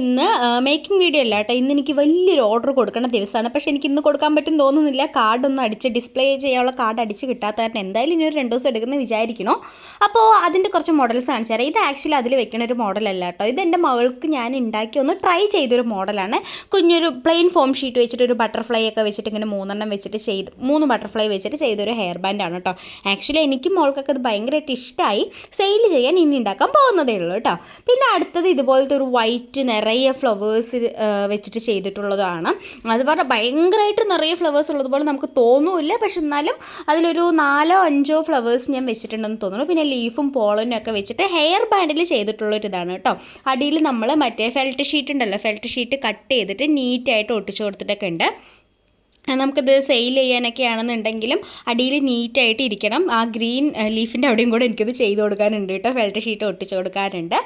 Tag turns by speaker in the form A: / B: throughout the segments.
A: ഇന്ന് making video അല്ല കേട്ടോ. ഇന്ന് എനിക്ക് വലിയൊരു ഓർഡർ കൊടുക്കേണ്ട ദിവസമാണ്. പക്ഷേ എനിക്ക് ഇന്ന് കൊടുക്കാൻ പറ്റും തോന്നുന്നില്ല. കാർഡൊന്നും അടിച്ച് ഡിസ്പ്ലേ ചെയ്യാനുള്ള കാർഡ് അടിച്ച് കിട്ടാത്ത കാരണം എന്തായാലും ഇനി ഒരു രണ്ട് ദിവസം എടുക്കുന്നത് വിചാരിക്കണോ അപ്പോൾ അതിന്റെ കുറച്ച് മോഡൽസ് കാണിച്ചു തരാം. ഇത് ആക്ച്വലി അതിൽ വെക്കണ ഒരു മോഡലല്ല കേട്ടോ. ഇത് എന്റെ മകൾക്ക് ഞാൻ ഉണ്ടാക്കി ഒന്ന് ട്രൈ ചെയ്തൊരു മോഡലാണ് കുഞ്ഞൊരു പ്ലെയിൻ ഫോം ഷീറ്റ് വെച്ചിട്ട് ഒരു ബട്ടർഫ്ലൈ ഒക്കെ വെച്ചിട്ട് ഇങ്ങനെ മൂന്നെണ്ണം വെച്ചിട്ട് ചെയ്ത് മൂന്ന് ബട്ടർഫ്ലൈ വെച്ചിട്ട് ചെയ്തൊരു ഹെയർ ബാൻഡാണ് കേട്ടോ. ആക്ച്വലി എനിക്ക് മോൾക്കൊക്കെ അത് ഭയങ്കരമായിട്ട് ഇഷ്ടമായി സെയിൽ ചെയ്യാൻ ഇനി ഉണ്ടാക്കാൻ പോകുന്നതേ ഉള്ളൂ കേട്ടോ. പിന്നെ അടുത്തത് ഇതുപോലത്തെ ഒരു വൈറ്റ് നിറയെ ഫ്ലവേഴ്സ് വെച്ചിട്ട് ചെയ്തിട്ടുള്ളതാണ്. അത് പറഞ്ഞാൽ ഭയങ്കരമായിട്ട് നിറയെ ഫ്ലവേഴ്സ് ഉള്ളതുപോലെ നമുക്ക് തോന്നുമില്ല പക്ഷെ എന്നാലും അതിലൊരു നാലോ അഞ്ചോ ഫ്ലവേഴ്സ് ഞാൻ വെച്ചിട്ടുണ്ടെന്ന് തോന്നുന്നു. പിന്നെ ലീഫും പോളനും ഒക്കെ വെച്ചിട്ട് ഹെയർ ബാൻഡിൽ ചെയ്തിട്ടുള്ള ഒരു ഇതാണ് കേട്ടോ. അടിയിൽ നമ്മൾ മറ്റേ ഫെൽറ്റ് ഷീറ്റ് ഉണ്ടല്ലോ ഫെൽറ്റ് ഷീറ്റ് കട്ട് ചെയ്തിട്ട് നീറ്റായിട്ട് ഒട്ടിച്ചു കൊടുത്തിട്ടൊക്കെ ഉണ്ട്. നമുക്കിത് സെയിൽ ചെയ്യാനൊക്കെ ആണെന്നുണ്ടെങ്കിലും അടിയിൽ നീറ്റായിട്ട് ഇരിക്കണം. ആ ഗ്രീൻ ലീഫിന്റെ അവിടെയും കൂടെ എനിക്കത് ചെയ്ത് കൊടുക്കാനുണ്ട് കേട്ടോ. ഫെൽറ്റ് ഷീറ്റ് ഒട്ടിച്ച് കൊടുക്കാനുണ്ട്.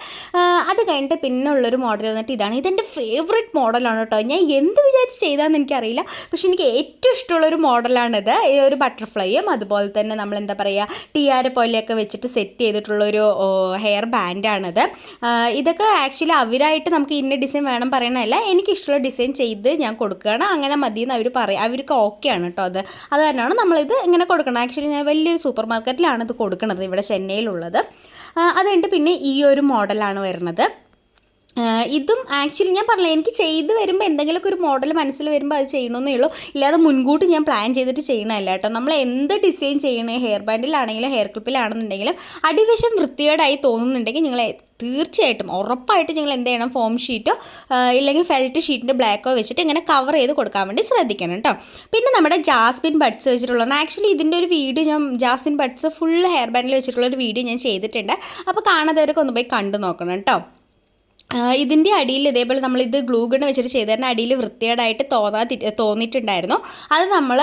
A: അത് കഴിഞ്ഞിട്ട് പിന്നെ ഉള്ളൊരു മോഡൽ വന്നിട്ട് ഇതാണ്. ഇതെന്റെ ഫേവറേറ്റ് മോഡലാണ് കേട്ടോ. ഞാൻ എന്ത് വിചാരിച്ച് ചെയ്താന്ന് എനിക്കറിയില്ല. പക്ഷെ എനിക്ക് ഏറ്റവും ഇഷ്ടമുള്ളൊരു മോഡലാണിത് ഈ ഒരു ബട്ടർഫ്ലൈയും അതുപോലെ തന്നെ നമ്മൾ എന്താ പറയുക ടിയാര പോലെയൊക്കെ വെച്ചിട്ട് സെറ്റ് ചെയ്തിട്ടുള്ളൊരു ഹെയർ ബാൻഡാണിത് ഇതൊക്കെ ആക്ച്വലി അവരായിട്ട് നമുക്ക് ഇന്ന ഡിസൈൻ വേണം പറയണമല്ല എനിക്കിഷ്ടമുള്ള ഡിസൈൻ ചെയ്ത് ഞാൻ കൊടുക്കുകയാണ്. അങ്ങനെ മതിയെന്ന് അവർ പറയും അവർക്ക് ഓക്കെയാണ് കേട്ടോ അത്. അത് കാരണമാണ് നമ്മളിത് ഇങ്ങനെ കൊടുക്കണം ആക്ച്വലി ഞാൻ വലിയൊരു സൂപ്പർ മാർക്കറ്റിലാണ് ഇത് കൊടുക്കുന്നത് ഇവിടെ ചെന്നൈയിലുള്ളത്. അതുകൊണ്ട് പിന്നെ ഈ ഒരു മോഡലാണ് വരുന്നത്. ഇതും ആക്ച്വലി ഞാൻ പറഞ്ഞില്ല എനിക്ക് ചെയ്ത് വരുമ്പോൾ എന്തെങ്കിലുമൊക്കെ ഒരു മോഡൽ മനസ്സിൽ വരുമ്പോൾ അത് ചെയ്യണമെന്നേ ഉള്ളൂ. ഇല്ലാതെ മുൻകൂട്ടി ഞാൻ പ്ലാൻ ചെയ്തിട്ട് ചെയ്യണമല്ല കേട്ടോ. നമ്മൾ എന്ത് ഡിസൈൻ ചെയ്യണേ ഹെയർ ബാൻഡിലാണെങ്കിലും ഹെയർ ക്ലിപ്പിലാണെന്നുണ്ടെങ്കിലും അടിവശം വൃത്തികേടായി തോന്നുന്നുണ്ടെങ്കിൽ നിങ്ങൾ തീർച്ചയായിട്ടും ഉറപ്പായിട്ട് നിങ്ങൾ എന്ത് ചെയ്യണം? ഫോം ഷീറ്റോ ഇല്ലെങ്കിൽ ഫെൽറ്റ് ഷീറ്റിന്റെ ബ്ലാക്കോ വെച്ചിട്ട് ഇങ്ങനെ കവർ ചെയ്ത് കൊടുക്കാൻ വേണ്ടി ശ്രദ്ധിക്കണം കേട്ടോ പിന്നെ നമ്മുടെ ജാസ്മിൻ ബഡ്സ് വെച്ചിട്ടുള്ളതാണ് ആക്ച്വലി ഇതിന്റെ ഒരു വീഡിയോ ഞാൻ ജാസ്മിൻ ബഡ്സ് ഫുൾ ഹെയർ ബാൻഡിൽ വെച്ചിട്ടുള്ള ഒരു വീഡിയോ ഞാൻ ചെയ്തിട്ടുണ്ട്. അപ്പോൾ കാണാത്തവരൊക്കെ ഒന്ന് പോയി കണ്ടു നോക്കണം കേട്ടോ ഇതിന്റെ അടിയിൽ ഇതേപോലെ നമ്മൾ ഇത് ഗ്ലൂ ഗൺ വെച്ചിട്ട് ചെയ്തതിന്റെ അടിയിൽ വൃത്തികേടായിട്ട് തോന്നാതി തോന്നിയിട്ടുണ്ടായിരുന്നു. അത് നമ്മൾ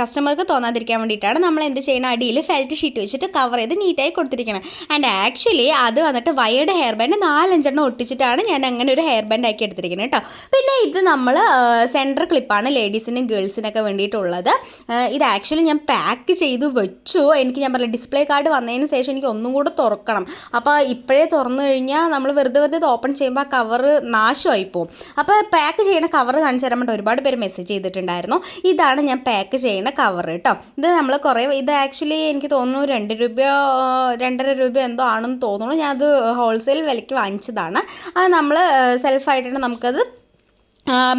A: കസ്റ്റമർക്ക് തോന്നാതിരിക്കാൻ വേണ്ടിയിട്ടാണ് നമ്മൾ എന്ത് ചെയ്യണം അടിയിൽ ഫെൽറ്റ് ഷീറ്റ് വെച്ചിട്ട് കവർ ചെയ്ത് നീറ്റായി കൊടുത്തിരിക്കണം. ആൻഡ് ആക്ച്വലി അത് വന്നിട്ട് വയേഡ് ഹെയർ ബാൻഡ് നാലഞ്ചെണ്ണം ഒട്ടിച്ചിട്ടാണ് ഞാൻ അങ്ങനെ ഒരു ഹെയർ ബാൻഡ് ആക്കി എടുത്തിരിക്കുന്നത് കേട്ടോ പിന്നെ ഇത് നമ്മൾ സെന്റർ ക്ലിപ്പാണ് ലേഡീസിനും ഗേൾസിനൊക്കെ വേണ്ടിയിട്ടുള്ളത്. ഇത് ആക്ച്വലി ഞാൻ പാക്ക് ചെയ്ത് വെച്ചു. എനിക്ക് ഞാൻ പറഞ്ഞ ഡിസ്പ്ലേ കാർഡ് വന്നതിന് ശേഷം എനിക്ക് ഒന്നും കൂടെ തുറക്കണം. അപ്പോൾ ഇപ്പോഴേ തുറന്നു കഴിഞ്ഞാൽ നമ്മൾ വെറുതെ വെറുതെ ഓപ്പൺ ചെയ്യുമ്പോൾ ആ കവറ് നാശമായി പോകും അപ്പോൾ പാക്ക് ചെയ്യുന്ന കവർ കാണിച്ചു തരാൻ ഒരുപാട് പേര് മെസ്സേജ് ചെയ്തിട്ടുണ്ടായിരുന്നു. ഇതാണ് ഞാൻ പാക്ക് ചെയ്യുന്ന കവർ കേട്ടോ ഇത് നമ്മൾ കുറേ ഇത് ആക്ച്വലി എനിക്ക് തോന്നുന്നു രണ്ട് രൂപയോ രണ്ടര രൂപ എന്തോ ആണെന്ന് തോന്നുന്നു. ഞാൻ അത് ഹോൾസെയിൽ വിലയ്ക്ക് വാങ്ങിച്ചതാണ്. അത് നമ്മൾ സെൽഫായിട്ടാണ് നമുക്കത്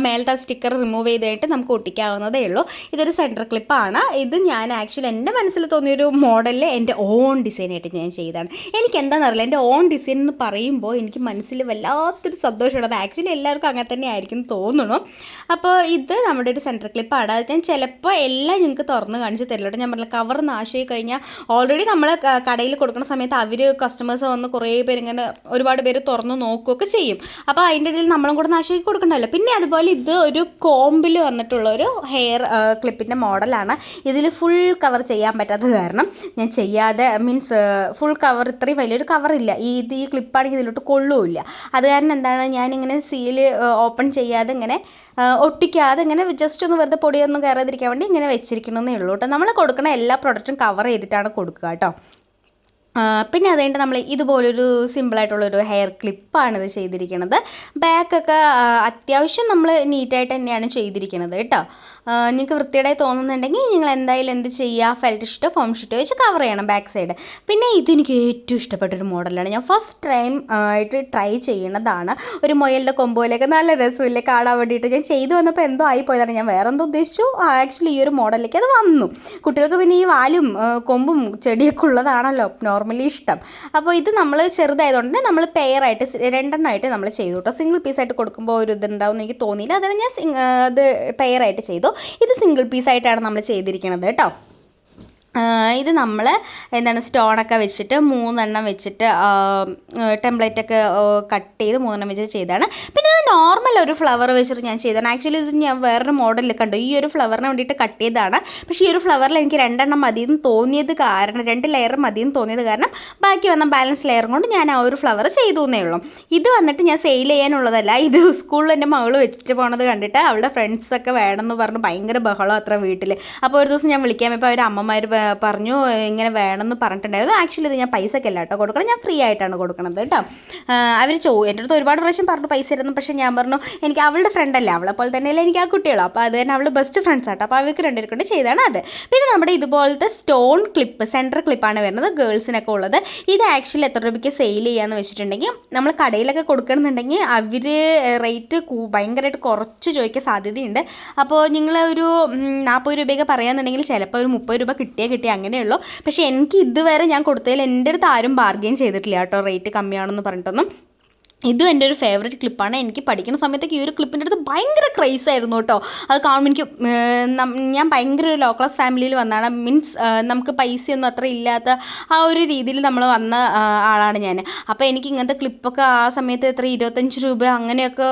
A: മേലത്തെ സ്റ്റിക്കർ റിമൂവ് ചെയ്തിട്ട് നമുക്ക് ഒട്ടിക്കാവുന്നതേ ഉള്ളൂ. ഇതൊരു സെന്റർ ക്ലിപ്പാണ് ഇത് ഞാൻ ആക്ച്വലി എന്റെ മനസ്സിൽ തോന്നിയൊരു മോഡലിൽ എന്റെ ഓൺ ഡിസൈനായിട്ട് ഞാൻ ചെയ്തതാണ്. എനിക്ക് എന്താണെന്നറിയില്ല എന്റെ ഓൺ ഡിസൈൻ എന്ന് പറയുമ്പോൾ എനിക്ക് മനസ്സിൽ വല്ലാത്തൊരു സന്തോഷമാണ്. അത് ആക്ച്വലി എല്ലാവർക്കും അങ്ങനെ തന്നെ ആയിരിക്കും തോന്നുന്നു. അപ്പോൾ ഇത് നമ്മുടെ ഒരു സെന്റർ ക്ലിപ്പാണ് അത് ഞാൻ ചിലപ്പോൾ എല്ലാം നിങ്ങൾക്ക് തുറന്ന് കാണിച്ച് തരില്ല ഞാൻ പറഞ്ഞ കവർ നാശമായി കഴിഞ്ഞാൽ ഓൾറെഡി നമ്മൾ കടയിൽ കൊടുക്കുന്ന സമയത്ത് അവർ കസ്റ്റമേഴ്സ് വന്ന് കുറേ പേര് ഇങ്ങനെ ഒരുപാട് പേര് തുറന്ന് നോക്കുകയൊക്കെ ചെയ്യും. അപ്പോൾ അതിന്റെ ഇടയിൽ നമ്മളും കൂടെ നാശമാക്കി കൊടുക്കണ്ടല്ലോ. പിന്നെ അതുപോലെ ഇത് ഒരു കോമ്പിൽ വന്നിട്ടുള്ള ഒരു ഹെയർ ക്ലിപ്പിന്റെ മോഡലാണ്. ഇതിൽ ഫുൾ കവർ ചെയ്യാൻ പറ്റാത്ത കാരണം ഞാൻ ചെയ്യാതെ മീൻസ് ഫുൾ കവർ ഇത്രയും വലിയൊരു കവറില്ല ഈ ഇത് ഈ ക്ലിപ്പാണെങ്കിൽ ഇതിലോട്ട് കൊള്ളുമില്ല അത് കാരണം എന്താണ് ഞാനിങ്ങനെ സീൽ ഓപ്പൺ ചെയ്യാതെ ഇങ്ങനെ ഒട്ടിക്കാതെ ഇങ്ങനെ ജസ്റ്റ് ഒന്ന് വെറുതെ പൊടിയൊന്നും കയറാതിരിക്കാൻ വേണ്ടി ഇങ്ങനെ വെച്ചിരിക്കണമെന്നേ ഉള്ളൂ കേട്ടോ നമ്മൾ കൊടുക്കുന്ന എല്ലാ പ്രൊഡക്റ്റും കവർ ചെയ്തിട്ടാണ് കൊടുക്കുക കേട്ടോ പിന്നെ അത് കഴിഞ്ഞിട്ട് നമ്മൾ ഇതുപോലൊരു സിമ്പിളായിട്ടുള്ളൊരു ഹെയർ ക്ലിപ്പാണ് ഇത് ചെയ്തിരിക്കുന്നത് ബാക്കൊക്കെ അത്യാവശ്യം നമ്മൾ നീറ്റായിട്ട് തന്നെയാണ് ചെയ്തിരിക്കുന്നത് കേട്ടോ. നിങ്ങൾക്ക് വൃത്തിയുടെ തോന്നുന്നുണ്ടെങ്കിൽ നിങ്ങൾ എന്തായാലും എന്ത് ചെയ്യുക? ഫെൽറ്റ് ഷീറ്റോ ഫോം ഷീറ്റോ വെച്ച് കവർ ചെയ്യണം ബാക്ക് സൈഡ് പിന്നെ ഇതെനിക്ക് ഏറ്റവും ഇഷ്ടപ്പെട്ടൊരു മോഡലാണ് ഞാൻ ഫസ്റ്റ് ടൈം ആയിട്ട് ട്രൈ ചെയ്യുന്നതാണ്. ഒരു മുയലിന്റെ കൊമ്പോയിലേക്ക് നല്ല രസമില്ലേ? കാണാൻ വേണ്ടിയിട്ട്. ഞാൻ ചെയ്തു വന്നപ്പോൾ എന്തോ ആയിപ്പോയതാണ്. ഞാൻ വേറെ എന്തോ ഉദ്ദേശിച്ചു ആക്ച്വലി ഈ ഒരു മോഡലിലേക്ക് അത് വന്നു. കുട്ടികൾക്ക് പിന്നെ ഈ വാലും കൊമ്പും ചെടിയൊക്കെ ഉള്ളതാണല്ലോ നോർമലി ഇഷ്ടം. അപ്പോൾ ഇത് നമ്മൾ ചെറുതായതുകൊണ്ട് നമ്മൾ പെയറായിട്ട് രണ്ടെണ്ണമായിട്ട് നമ്മൾ ചെയ്തു കേട്ടോ. സിംഗിൾ പീസായിട്ട് കൊടുക്കുമ്പോൾ ഒരു ഇതുണ്ടാവും എനിക്ക് തോന്നിയില്ല. അതാണ് ഞാൻ അത് പെയറായിട്ട് ചെയ്തു. ഇത് സിംഗിൾ പീസായിട്ടാണ് നമ്മൾ ചെയ്തിരിക്കുന്നത് കേട്ടോ. ഇത് നമ്മൾ എന്താണ് സ്റ്റോണൊക്കെ വെച്ചിട്ട് മൂന്നെണ്ണം വെച്ചിട്ട് ടെംപ്ലേറ്റൊക്കെ കട്ട് ചെയ്ത് മൂന്നെണ്ണം വെച്ചിട്ട് ചെയ്തതാണ്. പിന്നെ ഇത് നോർമൽ ഒരു ഫ്ലവർ വെച്ചിട്ട് ഞാൻ ചെയ്തതാണ്. ആക്ച്വലി ഇത് ഞാൻ വേറൊരു മോഡലിൽ കണ്ടു. ഈ ഒരു ഫ്ലവറിന് വേണ്ടിയിട്ട് കട്ട് ചെയ്തതാണ്. പക്ഷേ ഈ ഒരു ഫ്ലവറിൽ എനിക്ക് രണ്ടെണ്ണം മതിയെന്ന് തോന്നിയത് കാരണം രണ്ട് ലെയർ മതിയെന്ന് തോന്നിയത് കാരണം ബാക്കി വന്ന ബാലൻസ് ലെയർ കൊണ്ട് ഞാൻ ആ ഒരു ഫ്ലവർ ചെയ്തു എന്നേ ഉള്ളൂ. ഇത് വന്നിട്ട് ഞാൻ സെയിൽ ചെയ്യാനുള്ളതല്ല. ഇത് സ്കൂളിൽ എന്റെ മകൾ വെച്ചിട്ട് പോണത് കണ്ടിട്ട് അവളുടെ ഫ്രണ്ട്സൊക്കെ വേണമെന്ന് പറഞ്ഞ് ഭയങ്കര ബഹളം അത്ര വീട്ടിൽ അപ്പോൾ ഒരു ദിവസം ഞാൻ വിളിക്കാൻ പോയപ്പോൾ അവരുടെ അമ്മമാർ പറഞ്ഞു ഇങ്ങനെ വേണമെന്ന് പറഞ്ഞിട്ടുണ്ടായിരുന്നു. ആക്ച്വലി ഇത് ഞാൻ പൈസ അല്ല കേട്ടോ കൊടുക്കണം ഞാൻ ഫ്രീ ആയിട്ടാണ് കൊടുക്കണത് കേട്ടോ. അവർ ചോ എന്റെ അടുത്ത് ഒരുപാട് പ്രാവശ്യം പറഞ്ഞു പൈസ തരുന്നു. പക്ഷേ ഞാൻ പറഞ്ഞു എനിക്ക് അവളുടെ ഫ്രണ്ടല്ലേ അവളെ പോലെ തന്നെയല്ലേ എനിക്ക് ആ കുട്ടികളോ. അപ്പോൾ അത് തന്നെ അവൾ ബെസ്റ്റ് ഫ്രണ്ട്സ് ആട്ടോ. അപ്പോൾ അവർക്ക് രണ്ടുപേർ കൊണ്ട് ചെയ്താണ് അത്. പിന്നെ നമ്മുടെ ഇതുപോലത്തെ സ്റ്റോൺ ക്ലിപ്പ് സെന്റർ ക്ലിപ്പാണ് വരുന്നത്. ഗേൾസിനൊക്കെ ഉള്ളത്. ഇത് ആക്ച്വലി എത്ര രൂപയ്ക്ക് സെയിൽ ചെയ്യാന്ന് വെച്ചിട്ടുണ്ടെങ്കിൽ നമ്മൾ കടയിലൊക്കെ കൊടുക്കണമെന്നുണ്ടെങ്കിൽ അവർ റേറ്റ് ഭയങ്കരമായിട്ട് കുറച്ച് ചോദിക്കാൻ സാധ്യതയുണ്ട്. അപ്പോൾ നിങ്ങൾ ഒരു നാൽപ്പത് രൂപയൊക്കെ പറയുകയാണെന്നുണ്ടെങ്കിൽ ചിലപ്പോൾ ഒരു മുപ്പത് രൂപ കിട്ടിയേ കിട്ടിയ അങ്ങനെയുള്ളൂ. പക്ഷേ എനിക്ക് ഇതുവരെ ഞാൻ കൊടുത്തതിൽ എന്റെ അടുത്ത് ആരും ബാർഗെയിൻ ചെയ്തിട്ടില്ല കേട്ടോ. റേറ്റ് കമ്മിയാണെന്ന് പറഞ്ഞിട്ടൊന്നും. ഇതും എന്റെ ഒരു ഫേവറേറ്റ് ക്ലിപ്പാണ് എനിക്ക് പഠിക്കുന്ന സമയത്തൊക്കെ ഈ ഒരു ക്ലിപ്പിന്റെ അടുത്ത് ഭയങ്കര ക്രൈസ് ആയിരുന്നു കേട്ടോ. അത് കാണുമ്പോൾ എനിക്ക് ഞാൻ ഭയങ്കര ഒരു ലോ ക്ലാസ് ഫാമിലിയിൽ വന്നതാണ്. മീൻസ് നമുക്ക് പൈസയൊന്നും അത്ര ഇല്ലാത്ത ആ ഒരു രീതിയിൽ നമ്മൾ വന്ന ആളാണ് ഞാൻ. അപ്പോൾ എനിക്ക് ഇങ്ങനത്തെ ക്ലിപ്പൊക്കെ ആ സമയത്ത് എത്ര ഇരുപത്തഞ്ച് രൂപ അങ്ങനെയൊക്കെ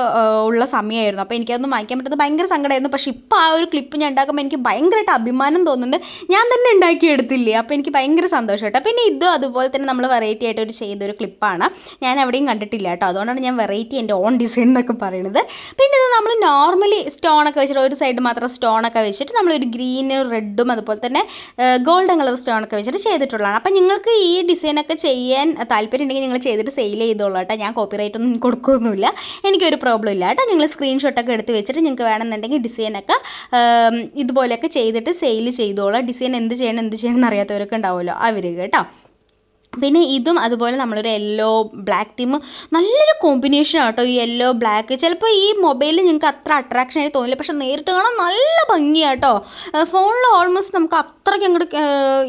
A: ഉള്ള സമയമായിരുന്നു അപ്പോൾ എനിക്കതൊന്നും വാങ്ങിക്കാൻ പറ്റുന്നത് ഭയങ്കര സങ്കടമായിരുന്നു പക്ഷേ ഇപ്പോൾ ആ ഒരു ക്ലിപ്പ് ഞാൻ ഉണ്ടാക്കുമ്പോൾ എനിക്ക് ഭയങ്കരമായിട്ട് അഭിമാനം തോന്നുന്നുണ്ട്. ഞാൻ തന്നെ ഉണ്ടാക്കിയെടുത്തില്ലേ അപ്പോൾ എനിക്ക് ഭയങ്കര സന്തോഷം കേട്ടോ പിന്നെ ഇതും അതുപോലെ തന്നെ നമ്മൾ വെറൈറ്റി ആയിട്ട് ഒരു ചെയ്തൊരു ക്ലിപ്പാണ് ഞാൻ എവിടെയും കണ്ടിട്ടില്ല കേട്ടോ. അതുകൊണ്ടാണ് ഞാൻ വെറൈറ്റി എന്റെ ഓൺ ഡിസൈൻ എന്നൊക്കെ പറയുന്നത് പിന്നെ ഇത് നമ്മൾ നോർമലി സ്റ്റോണൊക്കെ വെച്ചിട്ട് ഒരു സൈഡ് മാത്രം സ്റ്റോണൊക്കെ വെച്ചിട്ട് നമ്മളൊരു ഗ്രീനും റെഡും അതുപോലെ തന്നെ ഗോൾഡൻ കളർ സ്റ്റോണൊക്കെ വെച്ചിട്ട് ചെയ്തിട്ടുള്ളതാണ്. അപ്പം നിങ്ങൾക്ക് ഈ ഡിസൈനൊക്കെ ചെയ്യാൻ താല്പര്യം ഉണ്ടെങ്കിൽ നിങ്ങൾ ചെയ്തിട്ട് സെയിൽ ചെയ്തോളൂ കേട്ടോ. ഞാൻ കോപ്പിറൈറ്റ് ഒന്നും കൊടുക്കൊന്നുമില്ല എനിക്കൊരു പ്രോബ്ലം ഇല്ല കേട്ടോ. നിങ്ങൾ സ്ക്രീൻഷോട്ടൊക്കെ എടുത്ത് വെച്ചിട്ട് നിങ്ങൾക്ക് വേണമെന്നുണ്ടെങ്കിൽ ഡിസൈനൊക്കെ ഇതുപോലെയൊക്കെ ചെയ്തിട്ട് സെയിൽ ചെയ്തോളാം. ഡിസൈൻ എന്ത് ചെയ്യണം എന്ത് ചെയ്യണം എന്നറിയാത്തവരൊക്കെ ഉണ്ടാവുമല്ലോ അവർ കേട്ടോ. പിന്നെ ഇതും അതുപോലെ നമ്മളൊരു യെല്ലോ ബ്ലാക്ക് തീം നല്ലൊരു കോമ്പിനേഷൻ ആട്ടോ ഈ യെല്ലോ ബ്ലാക്ക് ചിലപ്പോൾ ഈ മൊബൈലിൽ നിങ്ങൾക്ക് അത്ര അട്രാക്ഷൻ ആയി തോന്നില്ല. പക്ഷെ നേരിട്ട് കാണാൻ നല്ല ഭംഗിയാട്ടോ. ഫോണിൽ ഓൾമോസ്റ്റ് നമുക്ക് അത്രയ്ക്ക് അങ്ങോട്ട്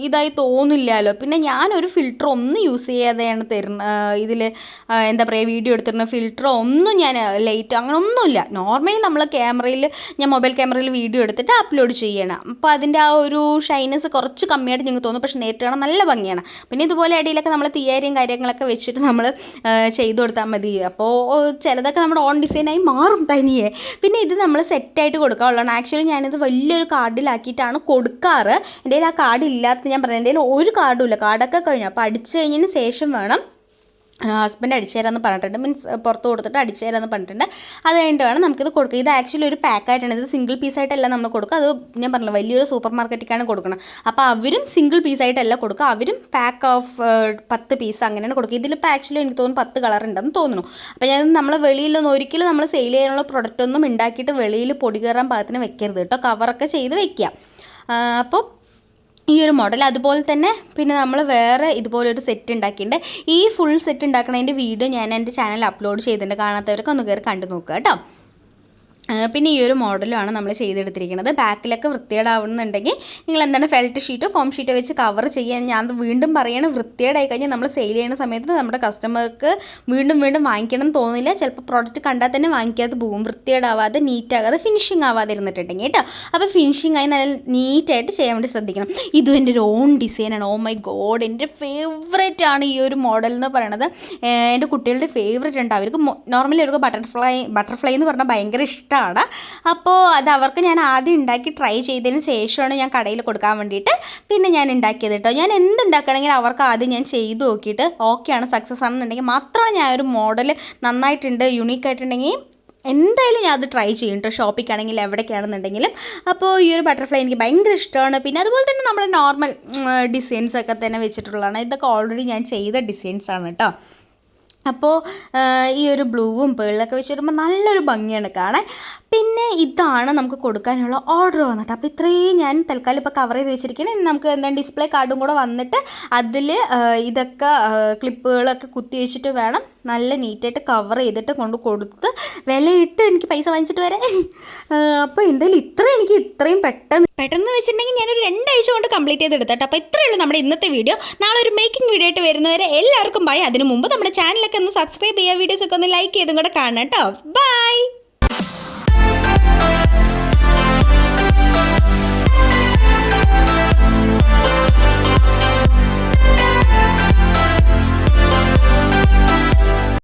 A: ഇതായി തോന്നില്ലല്ലോ. പിന്നെ ഞാനൊരു ഫിൽറ്റർ ഒന്നും യൂസ് ചെയ്യാതെയാണ് തരുന്ന ഇതിൽ എന്താ പറയുക വീഡിയോ എടുത്തിരുന്ന ഫിൽറ്റർ ഒന്നും ഞാൻ ലൈറ്റ് അങ്ങനെ ഒന്നുമില്ല. നോർമലി നമ്മൾ ക്യാമറയിൽ ഞാൻ മൊബൈൽ ക്യാമറയിൽ വീഡിയോ എടുത്തിട്ട് അപ്ലോഡ് ചെയ്യണം. അപ്പോൾ അതിന്റെ ആ ഒരു ഷൈനസ് കുറച്ച് കമ്മിയായിട്ട് ഞങ്ങൾക്ക് തോന്നും. പക്ഷെ നേരിട്ട് കാണാൻ നല്ല ഭംഗിയാണ്. പിന്നെ ഇതുപോലെ ഇടയിലൊക്കെ നമ്മൾ തീയാരിയും കാര്യങ്ങളൊക്കെ വെച്ചിട്ട് നമ്മൾ ചെയ്തു കൊടുത്താൽ മതി. അപ്പോൾ ചിലതൊക്കെ നമ്മുടെ ഓൺ ഡിസൈനായി മാറും തനിയെ. പിന്നെ ഇത് നമ്മൾ സെറ്റായിട്ട് കൊടുക്കാറുള്ളതാണ് ആക്ച്വലി ഞാനിത് വലിയൊരു കാർഡിലാക്കിയിട്ടാണ് കൊടുക്കാറ്. എന്റെ കയ്യിൽ ആ കാർഡ് ഇല്ലാത്ത ഞാൻ പറഞ്ഞത് എന്റെ ഒരു കാർഡും ഇല്ല. കാർഡൊക്കെ കഴിഞ്ഞു. അപ്പോൾ അടിച്ചു കഴിഞ്ഞതിന് ശേഷം വേണം ഹസ്ബൻഡ് അടിച്ചു തരാമെന്ന് പറഞ്ഞിട്ടുണ്ട്. മീൻസ് പുറത്ത് കൊടുത്തിട്ട് അടിച്ചു തരാമെന്ന് പറഞ്ഞിട്ടുണ്ട്. അത് കഴിഞ്ഞിട്ട് വേണം നമുക്കിത് കൊടുക്കുക. ഇത് ആക്ച്വലി ഒരു പാക്കായിട്ടാണ് ഇത് സിംഗിൾ പീസായിട്ടല്ല നമ്മൾ കൊടുക്കുക. അത് ഞാൻ പറഞ്ഞില്ല വലിയൊരു സൂപ്പർ മാർക്കറ്റിലേക്കാണ് കൊടുക്കണം. അപ്പോൾ അവരും സിംഗിൾ പീസായിട്ടല്ല കൊടുക്കുക. അവരും പാക്ക് ഓഫ് പത്ത് പീസ് അങ്ങനെയാണ് കൊടുക്കുക. ഇതിലിപ്പോൾ ആക്ച്വലി എനിക്ക് തോന്നുന്നു പത്ത് കളർ ഉണ്ടെന്ന് തോന്നുന്നു. അപ്പോൾ ഞാൻ നമ്മൾ വെളിയിലൊന്നും ഒരിക്കലും നമ്മൾ സെയിൽ ചെയ്യാനുള്ള പ്രൊഡക്റ്റ് ഒന്നും ഉണ്ടാക്കിയിട്ട് വെളിയിൽ പൊടി കയറാൻ പാകത്തിന് വെക്കരുത് കേട്ടോ. കവറൊക്കെ ചെയ്ത് വെക്കുക. അപ്പോൾ ഈ ഒരു മോഡൽ അതുപോലെ തന്നെ പിന്നെ നമ്മൾ വേറെ ഇതുപോലെ ഒരു സെറ്റ് ഉണ്ടാക്കിയിട്ടുണ്ട് ഈ ഫുൾ സെറ്റ് ഉണ്ടാക്കുന്നതിന്റെ വീഡിയോ ഞാൻ എന്റെ ചാനൽ അപ്ലോഡ് ചെയ്തിട്ടുണ്ട് കാണാത്തവരൊക്കെ ഒന്ന് കയറി കണ്ടു നോക്കുക കേട്ടോ. പിന്നെ ഈ ഒരു മോഡലുമാണ് നമ്മൾ ചെയ്തെടുത്തിരിക്കുന്നത്. ബാക്കിലൊക്കെ വൃത്തികേടാവുന്നുണ്ടെങ്കിൽ നിങ്ങൾ എന്താണ് ഫെൽറ്റ് ഷീറ്റോ ഫോം ഷീറ്റോ വെച്ച് കവർ ചെയ്യാൻ ഞാൻ വീണ്ടും പറയണം വൃത്തികേടായി കഴിഞ്ഞാൽ നമ്മൾ സെയിൽ ചെയ്യുന്ന സമയത്ത് നമ്മുടെ കസ്റ്റമർക്ക് വീണ്ടും വീണ്ടും വാങ്ങിക്കണം എന്ന് തോന്നില്ല ചിലപ്പോൾ പ്രോഡക്റ്റ് കണ്ടാൽ തന്നെ വാങ്ങിക്കാതെ പോകും. വൃത്തികേടാവാതെ നീറ്റ് ആകാതെ ഫിനിഷിങ് ആവാതെ ഇരുന്നിട്ടുണ്ടെങ്കിൽ കേട്ടോ. അപ്പോൾ ഫിനിഷിംഗ് ആയി നല്ല നീറ്റായിട്ട് ചെയ്യാൻ വേണ്ടി ശ്രദ്ധിക്കണം. ഇതും എന്റെ ഒരു ഓൺ ഡിസൈനാണ് ഓ മൈ ഗോഡ് എന്റെ ഫേവറേറ്റ് ആണ് ഈ ഒരു മോഡൽ എന്ന് പറയുന്നത് എന്റെ കുട്ടികളുടെ ഫേവറേറ്റ് ഉണ്ട്. അവർക്ക് നോർമലി അവർക്ക് ബട്ടർഫ്ലൈ ബട്ടർഫ്ലൈ എന്ന് പറഞ്ഞാൽ ഭയങ്കര ഇഷ്ടമാണ് അപ്പോൾ അത് അവർക്ക് ഞാൻ ആദ്യം ഉണ്ടാക്കി ട്രൈ ചെയ്തതിന് ശേഷമാണ് ഞാൻ കടയിൽ കൊടുക്കാൻ വേണ്ടിയിട്ട് പിന്നെ ഞാൻ ഉണ്ടാക്കിയത് കേട്ടോ. ഞാൻ എന്തുണ്ടാക്കണമെങ്കിലും അവർക്ക് ആദ്യം ഞാൻ ചെയ്ത് നോക്കിയിട്ട് ഓക്കെയാണ് സക്സസ് ആണെന്നുണ്ടെങ്കിൽ മാത്രമാണ് ഞാൻ ഒരു മോഡൽ നന്നായിട്ടുണ്ട് യുണീക്ക് ആയിട്ടുണ്ടെങ്കിൽ എന്തായാലും ഞാൻ അത് ട്രൈ ചെയ്യും കേട്ടോ. ഷോപ്പിക്കാണെങ്കിൽ എവിടേക്കാണെന്നുണ്ടെങ്കിലും. അപ്പോൾ ഈ ഒരു ബട്ടർഫ്ലൈ എനിക്ക് ഭയങ്കര ഇഷ്ടമാണ്. പിന്നെ അതുപോലെ തന്നെ നമ്മുടെ നോർമൽ ഡിസൈൻസ് ഒക്കെ തന്നെ വെച്ചിട്ടുള്ളതാണ്. ഇതൊക്കെ ഓൾറെഡി ഞാൻ ചെയ്ത ഡിസൈൻസ് ആണ് കേട്ടോ. അപ്പോൾ ഈ ഒരു ബ്ലൂവും പേളിലൊക്കെ വെച്ച് വരുമ്പോൾ നല്ലൊരു ഭംഗിയാണ് കാണാൻ. പിന്നെ ഇതാണ് നമുക്ക് കൊടുക്കാനുള്ള ഓർഡർ വന്നിട്ട്. അപ്പോൾ ഇത്രയും ഞാൻ തൽക്കാലം ഇപ്പോൾ കവർ ചെയ്ത് വെച്ചിരിക്കണം ഇനി നമുക്ക് എന്താണ് ഡിസ്പ്ലേ കാർഡും കൂടെ വന്നിട്ട് അതിൽ ഇതൊക്കെ ക്ലിപ്പുകളൊക്കെ കുത്തി വെച്ചിട്ട് വേണം നല്ല നീറ്റായിട്ട് കവർ ചെയ്തിട്ട് കൊണ്ട് കൊടുത്ത് വിലയിട്ട് എനിക്ക് പൈസ വാങ്ങിച്ചിട്ട് വരെ. അപ്പോൾ എന്തായാലും ഇത്ര എനിക്ക് ഇത്രയും പെട്ടെന്ന് പെട്ടെന്ന് വെച്ചിട്ടുണ്ടെങ്കിൽ ഞാനൊരു രണ്ടാഴ്ച കൊണ്ട് കംപ്ലീറ്റ് ചെയ്ത് എടുത്തട്ടെ. അപ്പോൾ ഇത്രയേ ഉള്ളൂ നമ്മുടെ ഇന്നത്തെ വീഡിയോ നാളെ ഒരു മേക്കിംഗ് വീഡിയോ ആയിട്ട് വരുന്നവരെ എല്ലാവർക്കും ബൈ അതിന് മുമ്പ് നമ്മുടെ ചാനലൊക്കെ ഒന്ന് സബ്സ്ക്രൈബ് ചെയ്യുക വീഡിയോസൊക്കെ ഒന്ന് ലൈക്ക് ചെയ്തും കൂടെ കാണാം കേട്ടോ ബൈ